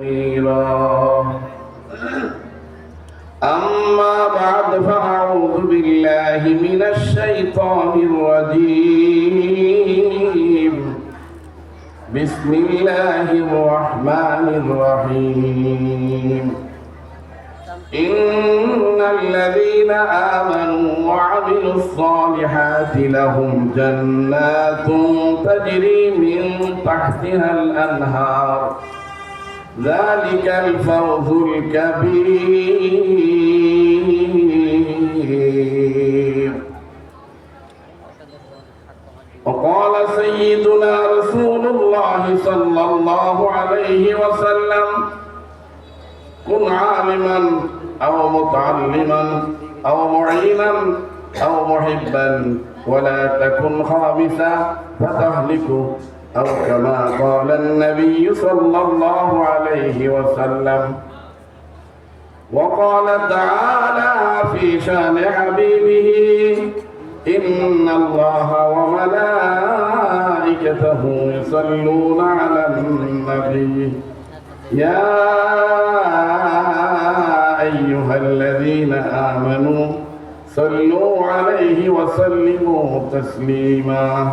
كثيرا أما بعد فأعوذ بالله من الشيطان الرجيم. بسم الله الرحمن الرحيم. إن الذين آمنوا وعملوا الصالحات لهم جنات تجري من تحتها الأنهار. ذلك الفوز الكبير. وقال سيدنا رسول الله صلى الله عليه وسلم كن عالما أو متعلما أو معينا أو محبا ولا تكن خامسا فتهلك أو كما قال النبي صلى الله عليه وسلم وقال تعالى في شأن حبيبه إن الله وملائكته يصلون على النبي. يا أيها الذين آمنوا صلوا عليه وسلموا تسليما.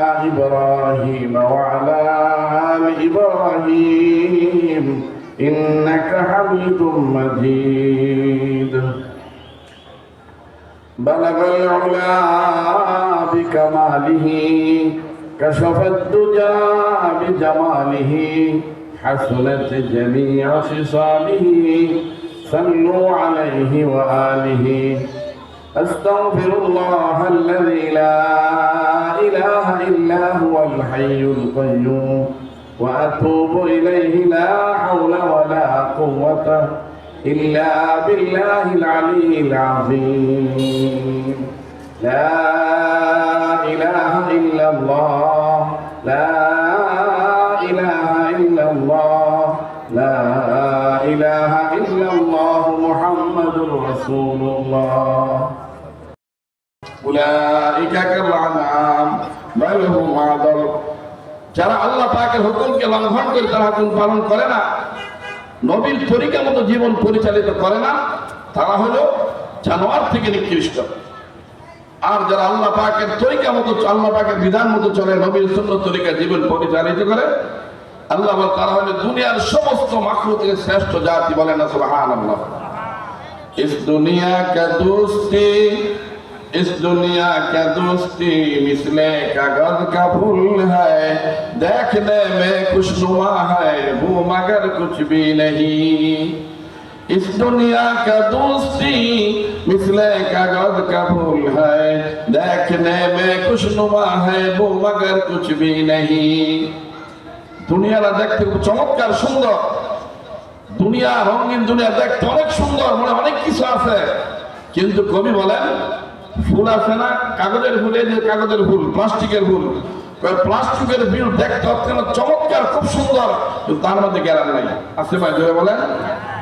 إبراهيم وعلى آل إبراهيم إنك حميد مجيد. بلغ العلا بكماله كشف الدجى بجماله حسنت جميع خصاله صلوا عليه وآله. أستغفر الله الذي لا إله إلا هو الحي القيوم وأتوب إليه لا حول ولا قوة إلا بالله العلي العظيم. لا إله إلا الله لا إله إلا الله لا إله إلا الله محمد رسول الله. যারা আল্লাহ পাকের হুকুমকে লঙ্ঘন করে তারা হুকুম পালন করে না, নবীর তরিকা মতো জীবন পরিচালিত করে না, তারা হলো জানোয়ার থেকে নিকৃষ্ট। আর যারা আল্লাহ পাকের তরিকা মতো, আল্লাহ পাকের বিধান মতো চলে, নবীর সুন্দর তরিকা জীবন পরিচালিত করে, আল্লাহ বল তারা হলো দুনিয়ার সমস্ত মাখলু থেকে শ্রেষ্ঠ জাতি বলে না, সুবহানাল্লাহ। ইস দুনিয়া কা इस दुनिया का दोस्ती मिसले कागज का फूल है देखने में खुशनुमा है वो मगर कुछ भी नहीं इस दुनिया का दोस्ती मिसले कागज का फूल है देखने में खुशनुमा है वो मगर कुछ भी नहीं দুনিয়াটা দেখতে খুব চমৎকার সুন্দর দুনিয়া রঙিন দুনিয়া দেখতে অনেক সুন্দর মনে অনেক কিছু আছে কিন্তু কবি বলেন ফুল আছে না? কাগজের ফুল এই যে কাগজের ফুল প্লাস্টিকের ফুল প্লাস্টিকের ফুল দেখতে চমৎকার, খুব সুন্দর। তার মধ্যে জ্ঞান নাই। আছে ভাই, জোরে বলেন?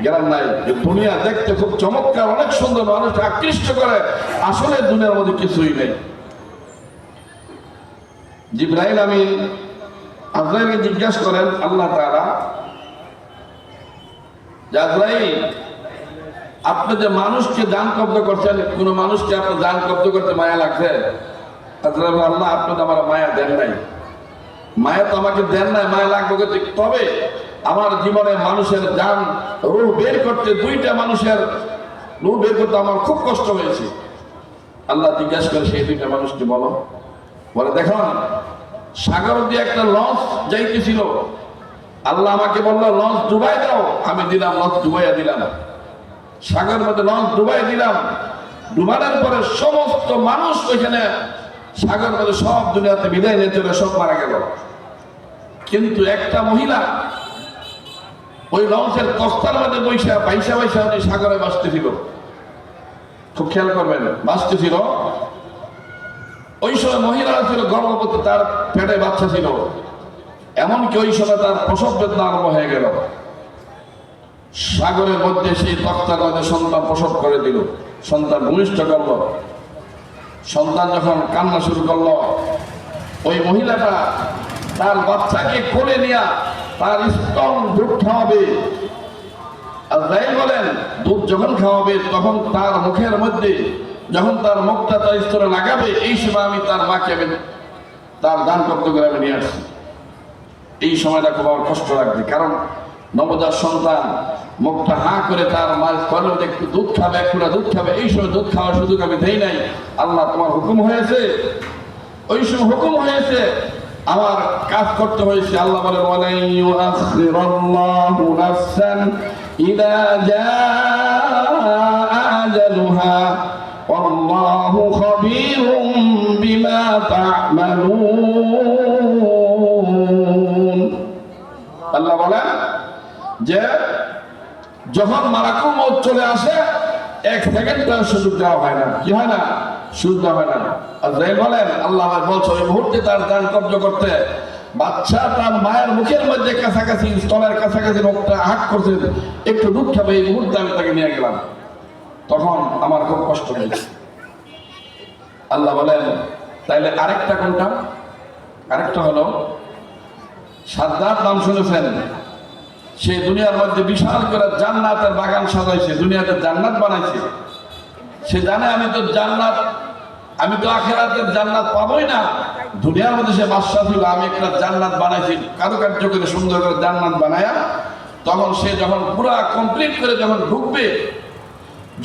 জ্ঞান নাই। যে দুনিয়া দেখতে খুব চমৎকার, অনেক সুন্দর মানুষ আকৃষ্ট করে। আসলে দুনিয়ার মধ্যে কিছুই নেই। জিব্রাহিম আমিন আজরাইলকে জিজ্ঞাসা করেন, আল্লাহ তাআলা আজরাইল আপনি যে মানুষকে দান কব্দ করছেন, কোন মানুষকে আপনি দান কব্দ করতে মায়া লাগছে? আল্লাহ আপনি তো আমার মায়া দেন নাই। মায়া তো আমাকে দেন নাই, মায়া লাগবে তবে আমার জীবনে মানুষের দান, রূহ বের করতে দুইটা মানুষের রূহ বের করতে আমার খুব কষ্ট হয়েছে। আল্লাহ জিজ্ঞাসা করে, সেই দুইটা মানুষকে বলো। বলে, দেখুন, সাগর দিয়ে একটা লঞ্চ যাইতেছিল। আল্লাহ আমাকে বলল, লঞ্চ ডুবাই দাও। আমি দিলাম, লঞ্চ ডুবাইয়া দিলাম। সাগর মধ্যে লঞ্চ ডুবাই দিলাম। ডুবানোর পরে সমস্ত মানুষ ওইখানে সাগর মধ্যে সব দুনিয়াতে বিদায় নিয়ে চলে সব মারা গেল। কিন্তু একটা মহিলা ওই লঞ্চের কস্তার মধ্যে বৈশা, বাইশা বাইশা উনি সাগরে বাঁচতেছিল খুব খেয়াল করবেন বাঁচতেছিল ওই সময় মহিলারা ছিল, গর্ভবতী, তার পেটে বাচ্চা ছিল। এমনকি ওই সময় তার প্রসব বেদনা আরম্ভ হয়ে গেল। সাগরের মধ্যে সেই মধ্যে সন্তান প্রসব করে দিল। সন্তান ভূমিষ্ঠ করল। সন্তান যখন কান্না শুরু করল, ওই মহিলাটা তার বাচ্চাকে কোলে নিয়ে তার স্তন দুধ খাওয়াবে। আর যাই বলেন, দুধ যখন খাওয়াবে, তখন তার মুখের মধ্যে যখন তার মুখটা তার স্তরে লাগাবে, এই সময় আমি তার মাকে আমি, তার দান করতে করে আমি নিয়ে আসছি। এই সময়টা খুব আমার কষ্ট লাগবে কারণ নবজাত সন্তান মুখটা হা করে তার মার করল একটু দুধ খাবে একটু দুধ খাবে, এই সময় দুধ খাওয়ার সুযোগ আমি দেই নাই। আল্লাহ তোমার হুকুম হয়েছে। ওই সময় হুকুম হয়েছে। আমার কাজ করতে হয়েছে। আল্লাহ বলে, ওয়ালাই ইউআখিরাল্লাহু নাফসান ইদা জাআ আজালুহা ওয়াল্লাহু খাবীরুম বিমা তা'মালুন। যে যখন মারাকুম মৌত চলে আসে, এক সেকেন্ড সুযোগ দেওয়া হয় না। কি হয় না? সুযোগ দেওয়া হয় না। আর বলেন, আল্লাহ বলছে, ওই মুহূর্তে তার দান কব্জ করতে। বাচ্চা তার মায়ের মুখের মধ্যে কাছাকাছি স্তলের কাছাকাছি মুখটা হাট করছে, একটু দুধ খাবে, এই মুহূর্তে আমি তাকে নিয়ে গেলাম। তখন আমার খুব কষ্ট হয়েছে। আল্লাহ বলেন, তাইলে আরেকটা কোনটা? আরেকটা হলো সাদ্দার নাম শুনেছেন সে দুনিয়ার মধ্যে বিশাল করে জান্নাতের বাগান সাজাইছে, দুনিয়াতে জান্নাত বানাইছে। সে জানে আমি তো জান্নাত, আমি তো আখেরাতের জান্নাত পাবোই না। দুনিয়ার মধ্যে সে বাদশা ছিল, আমি একটা জান্নাত বানাইছি, কারুকার্য করে সুন্দর করে জান্নাত বানায়া, তখন সে যখন পুরা কমপ্লিট করে যখন ঢুকবে,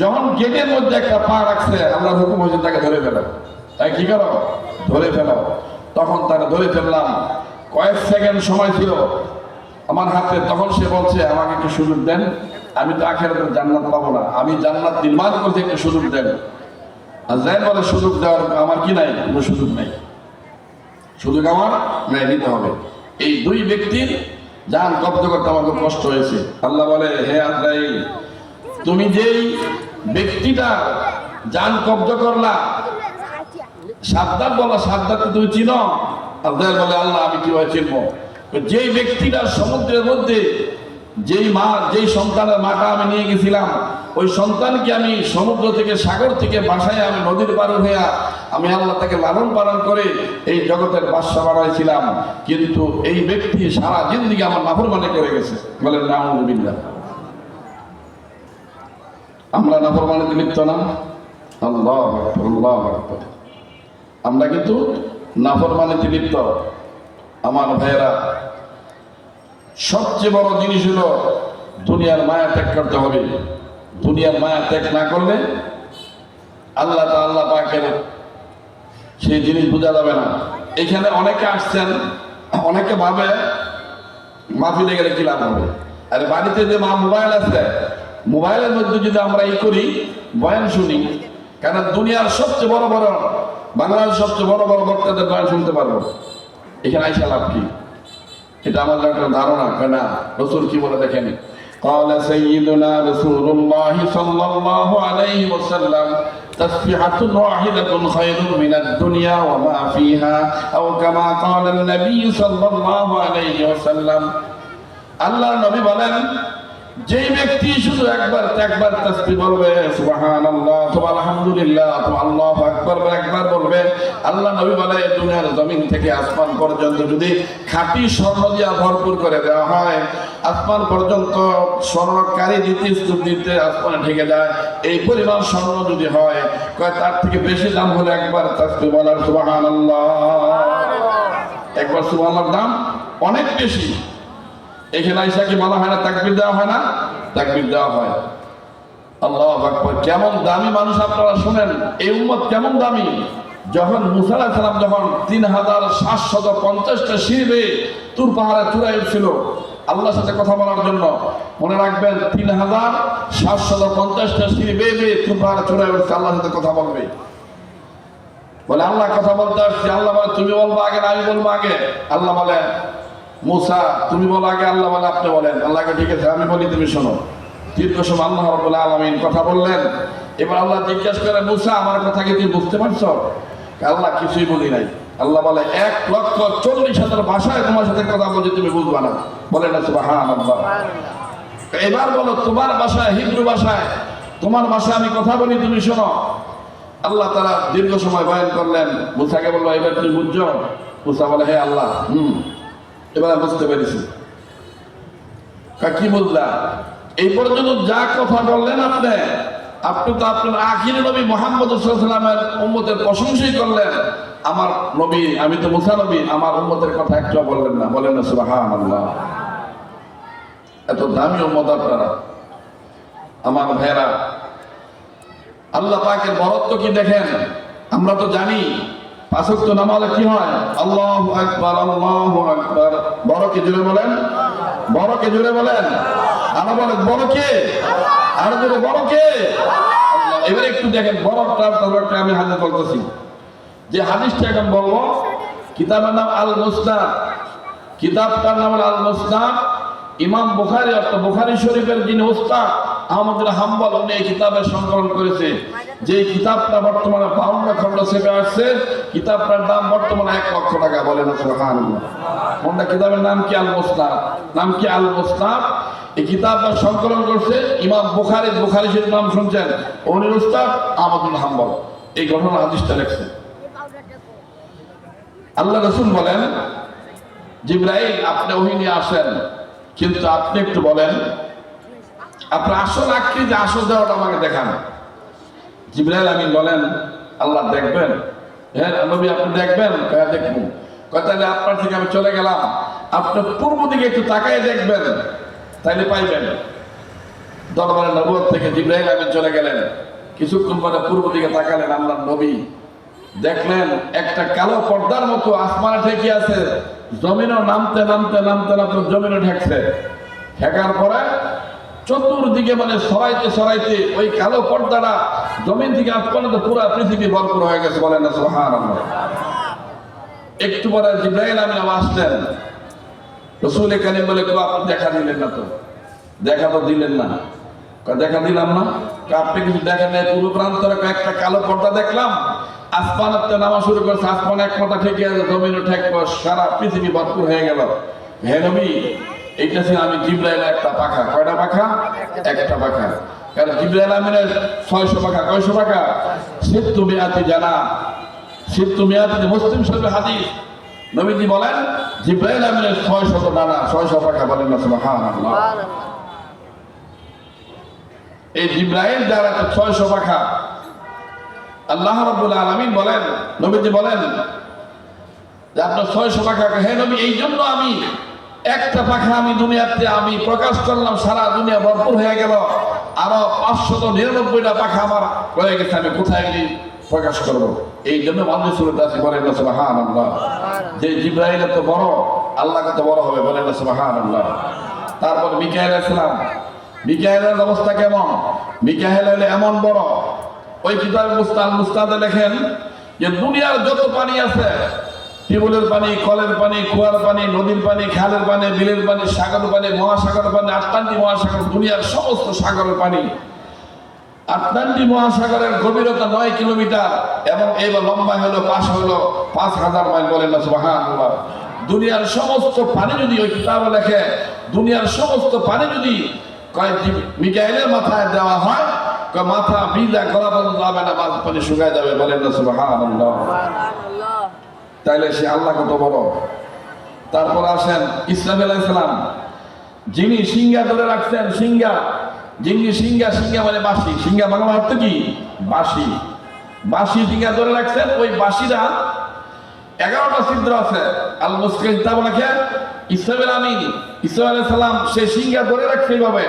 যখন গেটের মধ্যে একটা পা রাখছে, আমরা হুকুম হয়েছে তাকে ধরে ফেলো। তাই কি করো? ধরে ফেলো। তখন তাকে ধরে ফেললাম। কয়েক সেকেন্ড সময় ছিল আমার হাতে তখন সে বলছে, আমাকে একটু সুযোগ দেন, আমি তো আখেরাতের জান্নাত পাবো না। আমি জান্নাত নির্মাণ করতে একটু সুযোগ দেন। আর যাই বলে সুযোগ দেওয়ার আমার কি নাই? কোনো সুযোগ নাই। সুযোগ আমার নাই, নিতে হবে। এই দুই ব্যক্তির যান কব্জ করতে আমার খুব কষ্ট হয়েছে। আল্লাহ বলে, হে আজরাইল, তুমি যেই ব্যক্তিটা যান কব্জ করলা সাবধান বলা সাবধান তুমি চিনো? আব্দাল বলে, আল্লাহ, আমি কীভাবে চিনবো? যেই ব্যক্তিটা সমুদ্রের মধ্যে, যেই মা, যেই সন্তানের মাটা আমি নিয়ে গেছিলাম, ওই সন্তানকে আমি সমুদ্র থেকে, সাগর থেকে বাসায় আমি নদীর পার হইয়া আমি আল্লাহ তাকে লালন পালন করে এই জগতের বাসা বানাইছিলাম। কিন্তু এই ব্যক্তি সারা জিন্দিগি আমার নাফরমানি করে গেছে। বলেন নামুবিল্লাহ আমরা নাফরমানিতে লিপ্ত না? আল্লাহ আল্লাহ আমরা কিন্তু নাফরমানিতে লিপ্ত। আমার ভাইয়েরা সবচেয়ে বড় জিনিস হলো দুনিয়ার মায়া ত্যাগ করতে হবে। দুনিয়ার মায়া ত্যাগ না করলে আল্লাহ তা আল্লাহ পাকের সেই জিনিস বোঝা যাবে না। এখানে অনেকে আসছেন, অনেকে ভাবে মাহফিলে গেলে কি লাভ হবে? আরে বাড়িতে যে মা মোবাইল আছে, মোবাইলের মধ্যে যদি আমরা এই করি, বয়ান শুনি, কেন দুনিয়ার সবচেয়ে বড় বড় বাংলাদেশের সবচেয়ে বড় বড় বক্তাদের বয়ান শুনতে পারব? এখানে আইসা লাভ কি? এটা আমাদের একটা ধারণা কেনা রসুল কি বলে দেখেন قال سيدنا رسول الله صلى الله عليه وسلم تسبيحة واحدة خير من الدنيا وما فيها أو كما قال النبي صلى الله عليه وسلم আল্লাহ নবী বলেন যেই ব্যক্তি শুধু একবার একবার তাসবিহ বলবে সুবহানাল্লাহ অথবা আলহামদুলিল্লাহ অথবা আল্লাহু আকবার বা একবার বলবে আল্লাহ নবী বলে দুনিয়ার জমিন থেকে আসমান পর্যন্ত যদি খাঁটি স্বর্ণ দিয়া ভরপুর করে দেওয়া হয় আসমান পর্যন্ত স্বর্ণকারী দিতে স্তূপ দিতে আসমানে ঢেকে যায় এই পরিমাণ স্বর্ণ যদি হয় কয় তার থেকে বেশি দাম হলে একবার তাসবিহ বলার সুবহানাল্লাহ। একবার সুবহানাল্লাহর দাম অনেক বেশি। এখানে আইসা কি বলা হয় না? তাকবির দেওয়া হয় না? তাকবির দেওয়া হয়। আল্লাহ আকবার। কেমন দামি মানুষ আপনারা শুনেন, এই উম্মত কেমন দামি? যখন মুসা আলাইহিস সালাম যখন তিন হাজার সাতশত পঞ্চাশটা বেয়ে তুর পাহাড়ে চূড়ায় উঠছিল, আল্লাহর সাথে কথা বলার জন্য মনে রাখবেন, তিন হাজার সাতশত পঞ্চাশটা সিঁড়ি বেয়ে বেয়ে তুর পাহাড়ে চূড়ায় উঠছে, আল্লাহর সাথে কথা বলবে। বলে, আল্লাহ কথা বলতে আসছি। আল্লাহ বলে, তুমি বলব আগে না আমি বলব আগে। আল্লাহ বলে মুসা, তুমি বলো আগে আল্লাহ বলে, আপনি বলেন। আল্লাহকে ঠিক আছে, আমি বলি, তুমি শোনো। দীর্ঘ সময় আল্লাহ রবুল্লাহ আলমিন কথা বললেন। এবার আল্লাহ জিজ্ঞেস করে, মুসা, আমার কথা কি তুমি বুঝতে পারছ? আল্লাহ, কিছুই বলি নাই। আল্লাহ বলে, এক লক্ষ চল্লিশ হাজার ভাষায় তোমার সাথে কথা বলছি, তুমি বুঝবা না। বলে, না আল্লাহ এবার বলো, তোমার ভাষায়, হিব্রু ভাষায়, তোমার ভাষায় আমি কথা বলি, তুমি শোনো। আল্লাহ তারা দীর্ঘ সময় বয়ান করলেন। মুসাকে বলল, এবার তুমি বুঝছ? মুসা বলে, হে আল্লাহ, হুম। এবার বুঝতে পেরেছি। কা কি বুঝলা এই পর্যন্ত যা কথা বললেন আপনি আপনি তো আপনার আখির নবী মোহাম্মদ সাল্লামের উম্মতের প্রশংসাই করলেন। আমার নবী, আমি তো মুসা নবী, আমার উম্মতের কথা একটু বললেন না। বলেন না আল্লাহ এত দামি উম্মত আপনারা। আমার ভাইরা আল্লাহ পাকের বরত্ব কি দেখেন? আমরা তো জানি পাঁচক তো নামালে কি হয়? আল্লাহ আকবার আল্লাহ আকবার। বড় কে জুড়ে বলেন? বড় কে জুড়ে বলেন? আর বলেন, বড় কে? আর জুড়ে বড় কে। এবার একটু দেখেন বড়টার তরফটা আমি হাতে বলতেছি। যে হাদিসটা এখন বলব, কিতাবের নাম আল মুস্তাদ কিতাবটার নাম আল মুস্তাদ ইমাম বুখারী অর্থাৎ বুখারী শরীফের যিনি উস্তাদ আহমদুল হাম্বল উনি এই কিতাবের সংকলন করেছে। যে কিতাবটা বর্তমানে বাউন্ন খণ্ড সেবে আসছে, কিতাবটার দাম বর্তমানে এক লক্ষ টাকা বলেন কোনটা কিতাবের নাম কি? আল মুস্তাদ নাম কি? আল মুস্তাদ এই কিতাবটা সংকলন করছে ইমাম বুখারী বুখারী শরীফ নাম শুনছেন? অনির উস্তাদ আহমদুল হাম্বল। এই ঘটনা হাদিসটা লিখছেন আল্লাহ রসুল বলেন, জিব্রাইল, আপনি ওহি নিয়ে আসেন, কিন্তু আপনি একটু বলেন আপনার আসল যে আসল দেওয়াটা আমাকে দেখান। জিব্রাইল আমি বলেন, আল্লাহ দেখবেন। হ্যাঁ নবী, আপনি দেখবেন? হ্যাঁ দেখব। কয়, তাহলে আপনার থেকে আমি চলে গেলাম। আপনি পূর্ব দিকে একটু তাকাই দেখবেন তাইলে পাইবেন। দরবারে নবুয়ত থেকে জিব্রাইল আমিন চলে গেলেন। কিছুক্ষণ পরে পূর্ব দিকে তাকালেন আল্লাহ নবী। দেখলেন একটা কালো পর্দার মতো আসমানে ঠেকে আছে, জমিনও নামতে নামতে নামতে নামতে জমিনও ঠেকছে ঠেকার পরে চতুর্দিকে মানে সরাইতে সরাইতে ওই কালো পর্দাটা জমিন থেকে আসমানে তো পুরো পৃথিবী ভরপুর হয়ে গেছে বলেন না, সুবহানাল্লাহ। একটু পরে জিব্রাইল আমি আসলেন। রসুল কালিম বলে আপনি দেখা দিলেন না তো? দেখা তো দিলেন না। দেখা দিলাম না? আপনি কিছু দেখেন নাই? পূর্ব প্রান্তরে কয়েকটা কালো পর্দা দেখলাম। আসমানের নামা শুরু করছে। আসমান এক মাথা ঠেকে আছে জমিনও ঠেক, সারা পৃথিবী ভরপুর হয়ে গেল। হে নবী এইটা ছিল আমি জিব্রাইল একটা পাখা। কয়টা পাখা? একটা পাখা। কারণ জিব্রাইল আমিনের ছয়শো পাখা। কয়শো পাখা? সিদ্ধ মেয়াতি জানা। সিদ্ধ মুসলিম শরীফ হাদিস। নবীজি বলেন, জিব্রাইল আমিনের ছয় শত ছয় শত পাখা বলেন না, সুবহানাল্লাহ। এই জিব্রাইল যারা ছয়শো পাখা, আল্লাহ রাব্বুল বলেন, নবীজি বলেন যে আপনার ছয়শো পাখা। হে নবী, এই জন্য আমি একটা পাখা আমি দুনিয়াতে আমি প্রকাশ করলাম, সারা দুনিয়া ভরপুর হয়ে গেল। আরও পাঁচশত নিরানব্বইটা পাখা আমার রয়ে গেছে, আমি কোথায় গিয়ে প্রকাশ করব? এই জন্য মানুষ আছে বলেন না, সুবহানাল্লাহ। যে জিব্রাইল এত বড়, আল্লাহ কত বড় হবে না, সুবহানাল্লাহ। তারপর মিকাইল ইসলাম মিকাইলের অবস্থা কেমন? মিকাইল হলে এমন বড়। ওই কিতাব মুস্তাদ মুস্তাদে লেখেন যে, দুনিয়ার যত পানি আছে টিউবওয়েলের পানি, কলের পানি, কুয়ার পানি, নদীর পানি, খালের পানি, বিলের পানি সাগর পানি মহাসাগর পানি, আটলান্টিক মহাসাগর, দুনিয়ার সমস্ত সাগরের পানি। আটলান্টিক মহাসাগরের গভীরতা নয় কিলোমিটার এবং এবার লম্বা হলো, পাশ হলো, পাঁচ হাজার মাইল বলেন না, সুবহানাল্লাহ। দুনিয়ার সমস্ত পানি যদি ওই কিতাবে লেখে, দুনিয়ার সমস্ত পানি যদি কয়েক মিকাইলের মাথায় দেওয়া হয় মাথা বিজা করা পর্যন্ত যাবে না মাছ পানি শুকায় যাবে বলেন না, সুবহানাল্লাহ। তাইলে সে আল্লাহ কত বড়? তারপর আসেন ইসলাম ইসলাম যিনি সিংহা ধরে রাখছেন, সিংহা। যিনি সিংহা সিংহা মানে বাসি সিংহা বাংলা অর্থ কি? বাসি বাসি সিংহা ধরে রাখছেন, ওই বাসিরা এগারোটা ছিদ্র আছে। আল মুসকে কিতাব লেখে ইসলামের আমিন। ইসলাম আলাইহিস সালাম সে সিংহা ধরে রাখছে এইভাবে।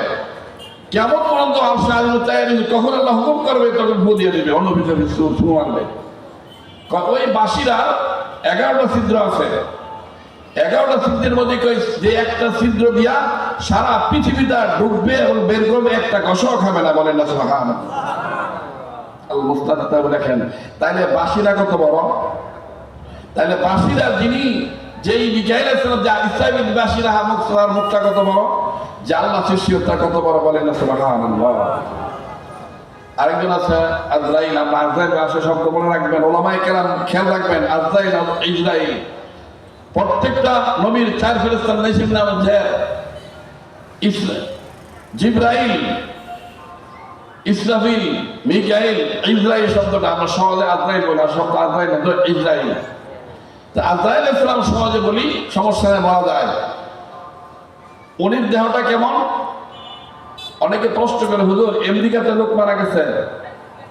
কেমন পর্যন্ত আলম তৈরি কখন আল্লাহ হুকুম করবে, তখন দিয়ে দেবে, অন্য অনভিযোগ শুরু মানবে। ক- ওই বাসিরা এগারোটা ছিদ্র আছে। এগারোটা ছিদ্রের মধ্যে কই যে একটা ছিদ্র দিয়া সারা পৃথিবীটা ঢুকবে এবং বের করবে, একটা কষাও খাবে না, বলেন না কিতাবে লেখেন তাইলে বাসিরা কত বড়? তাইলে বাসিরা যিনি, যেই মিকাইল যে ইসলামী বাসীরা মুখ তার মুখটা কত বড়? যে আল্লাহ সৃষ্টিকর্তা কত বড়, বলেন না, সুবহানাল্লাহ। আরেকজন আছে, আজরাইল আমরা আজরাইল আসে শব্দ মনে রাখবেন ওলামাই কেরাম খেয়াল রাখবেন, আজরাইল ইসরাইল। প্রত্যেকটা নবীর চার ফেরেস্তার নাইসির নাম হচ্ছে ইসরা, জিব্রাইল, ইসরাফিল, মিকাইল, ইসরাইল শব্দটা আমরা সহজে আজরাইল বলি, আর শব্দ আজরাইল না তো ইসরাইল আজরাইল ইসলাম সহজে বলি, সমস্যা বলা যায়। উনির দেহটা কেমন? অনেকে প্রশ্ন করে, হুজুর, আমেরিকাতে লোক মারা গেছে,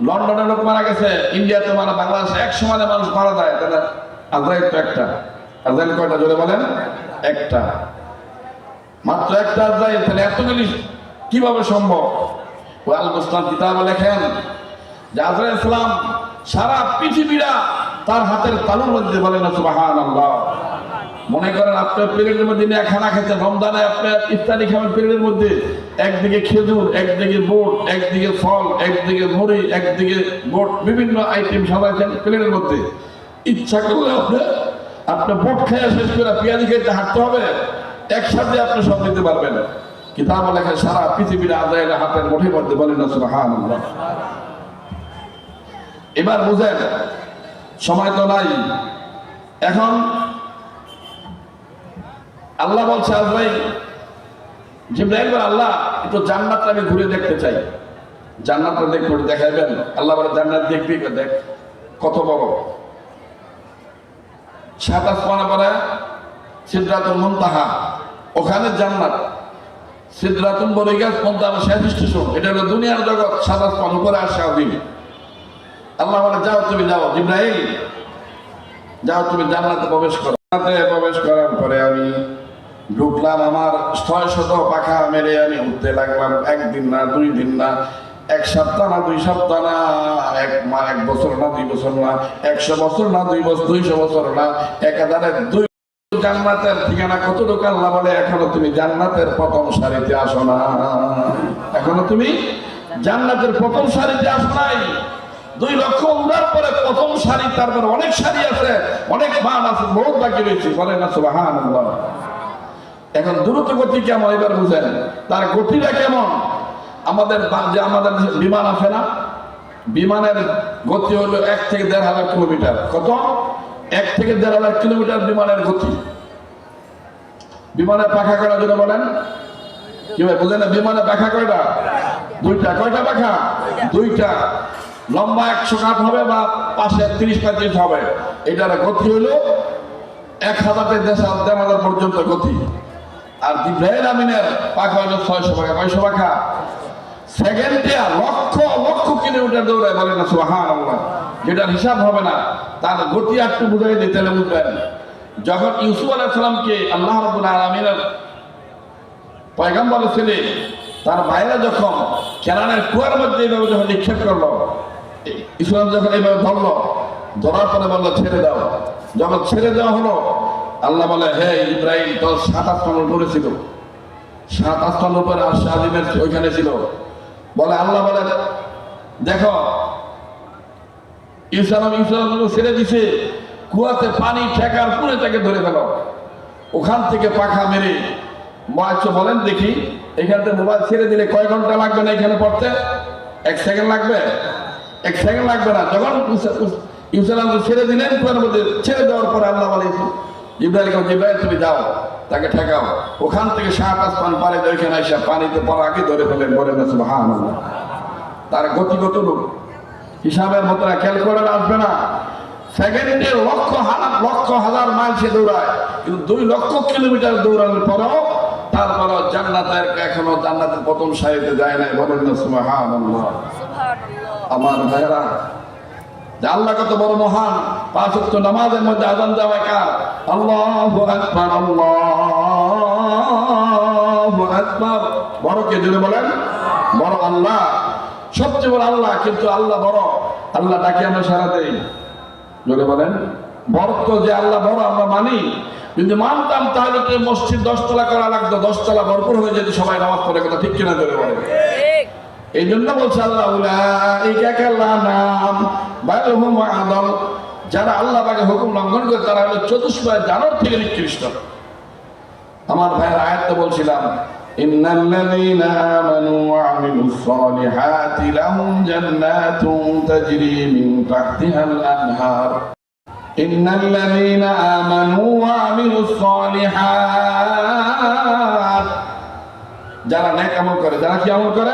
লন্ডনে লোক মারা গেছে, ইন্ডিয়াতে মারা, বাংলাদেশে এক সমানে মানুষ মারা যায়। তাহলে আজরাইল তো একটা। আজরাইল কয়টা? জোরে বলেন। একটা। মাত্র একটা আজরাইল, তাহলে এতগুলি কীভাবে সম্ভব? ওয়াল মুসলাম কিতাবে লেখেন যে আজরাইল ইসলাম সারা পৃথিবীরা তার হাতের তালুর মধ্যে বলেন সুবাহান আল্লাহ মনে করেন আপনার পিরিয়ডের মধ্যে নিয়ে খানা খেতে রমজানে আপনার ইফতারি খাবেন পিরিয়ডের মধ্যে। একদিকে খেজুর, একদিকে বোট, একদিকে ফল, একদিকে মুড়ি, একদিকে বোট, বিভিন্ন আইটেম সাজাইছেন প্লেটের মধ্যে। ইচ্ছা করলে আপনি আপনার বোট খেয়ে শেষ করে পেঁয়াজি খেতে হাঁটতে হবে, একসাথে আপনি সব নিতে পারবেন। কিতাব লেখা সারা পৃথিবীর আদায়ের হাতের মুঠির মধ্যে বলেন না আল্লাহ এবার বুঝেন, সময় তো নাই। এখন আল্লাহ বলছে, আজরাইল, জিব্রাইল বলে, আল্লাহ, একটু জান্নাতটা আমি ঘুরে দেখতে চাই। জান্নাতটা দেখ করে দেখাইবেন আল্লাহ বলে, জান্নাত দেখবি? দেখ, কত বড়। সাত আসমানে পরে সিদ্ধাতুল মুনতাহা, ওখানে জান্নাত। সিদ্ধাতুল বরিগাছ মুনতাহা শেষ স্টেশন। এটা হলো দুনিয়ার জগৎ, সাত আসমান উপরে আসে আদিম আল্লাহ বলে, যাও তুমি, যাও। জিব্রাইল, যাও তুমি, জান্নাতে প্রবেশ করো। জান্নাতে প্রবেশ করার পরে আমি ঢুকলাম আমার ছয় শত পাখা মেরে আমি উঠতে লাগলাম। একদিন না, দুই দিন না, এক সপ্তাহ না, দুই সপ্তাহ না, এক মা, এক বছর না, দুই বছর না, একশো বছর না, দুই বছর, দুইশো বছর না, এক হাজারে দুই জান্নাতের ঠিকানা কত আল্লাহ বলে, এখনও তুমি জান্নাতের প্রথম সারিতে আসো না। এখনও তুমি জান্নাতের প্রথম সারিতে আসো নাই। দুই লক্ষ উড়ার পরে প্রথম সারি তারপর অনেক সারি আছে, অনেক মান আছে, বহুত বাকি রয়েছে। বলে না সুবাহান এখন দ্রুত গতি কেমন, এবার বুঝেন। তার গতিটা কেমন? আমাদের যে আমাদের বিমান আছে না, বিমানের গতি হলো এক থেকে দেড় হাজার কিলোমিটার। কত? এক থেকে দেড় হাজার কিলোমিটার বিমানের গতি। বিমানের পাখা কয়টা যদি বলেন। কি ভাই, বুঝেন না বিমানের পাখা কয়টা? দুইটা। কয়টা পাখা? দুইটা। লম্বা একশো কাঠ হবে বা পাশে তিরিশ পঁয়ত্রিশ হবে। এটার গতি হলো এক হাজার থেকে দেড় হাজার পর্যন্ত গতি। আর জিব্রাহিল আমিনের পাখা হলো ছয়শো পাখা কয়শো পাখা সেকেন্ডে লক্ষ লক্ষ কিলোমিটার দৌড়ায় বলে না আল্লাহ যেটার হিসাব হবে না, তার গতি একটু বুঝাই হলে বুঝবেন। যখন ইউসুফ আলাইসালামকে আল্লাহ রবুল আলমিনের পয়গাম্বরের ছেলে, তার বাইরে যখন কেরানের কুয়ার মধ্যে এইভাবে যখন নিক্ষেপ করল, ইসলাম যখন এইভাবে ধরলো, ধরার পরে বলল, ছেড়ে দাও। যখন ছেড়ে দেওয়া হলো আল্লাহ বলে, হে ইব্রাহিম, তোর সাত আসমান উপরে ছিল। সাত আসমান উপরে আর শাহিমের ওইখানে ছিল। বলে, আল্লাহ বলে, দেখো ইসলাম ইসলাম ছেড়ে দিছে। কুয়াতে পানি ঠেকার পুরে তাকে ধরে গেল ওখান থেকে পাখা মেরে মাছ বলেন দেখি, এখান থেকে মোবাইল ছেড়ে দিলে কয় ঘণ্টা লাগবে না এখানে পড়তে? এক সেকেন্ড লাগবে? এক সেকেন্ড লাগবে না। যখন ইসলাম ছেড়ে দিলেন ছেড়ে দেওয়ার পরে আল্লাহ বলে ইব্রাহিম ইব্রাহিম তুমি যাও তাকে ঠেকাও। ওখান থেকে সাত আসমান পানি ওইখানে এসে পানিতে পড়া আগে ধরে ফেলেন বলে না সুবহান তার গতিগত লোক? হিসাবের মতো খেয়াল করে আসবে না। সেকেন্ডে লক্ষ হাজার লক্ষ হাজার মাইল সে দৌড়ায়। কিন্তু দুই লক্ষ কিলোমিটার দৌড়ানোর পরেও তারপরও জান্নাতের এখনও জান্নাতের প্রথম সারিতে যায় নাই বলেন না সুবহান আমার ভাইরা যে আল্লাহ কত বড় মহান, পাঁচ ওয়াক্ত নামাজের মধ্যে আজান দেওয়া কার? আল্লাহু আকবার আল্লাহু আকবার। বড় কে জুড়ে বলেন? বড় আল্লাহ। সবচেয়ে বড় আল্লাহ, কিন্তু আল্লাহ বড়। আল্লাহ ডাকে আমরা সারা দেই। জোরে বলেন। বড় তো যে আল্লাহ বড়, আমরা মানি। কিন্তু মানতাম তাহলে তো মসজিদ দশতলা করা লাগতো, দশতলা ভরপুর হয়ে যেত সবাই নামাজ পড়ে, কথা ঠিক কিনা জোরে বলেন। এই জন্য বলছে আল্লাহ উলাইকা কাল্লানাম বাল হুম আদল যারা আল্লাহ পাকে হুকুম লঙ্ঘন করে তারা হলো চতুষ্পয় জানোর থেকে নিকৃষ্ট আমার ভাইয়ের আয়াতটা বলছিলাম إن الذين آمنوا وعملوا الصالحات لهم جنات تجري من تحتها الأنهار إن الذين آمنوا وعملوا الصالحات যারা নেক আমল করে যারা কি আমল করে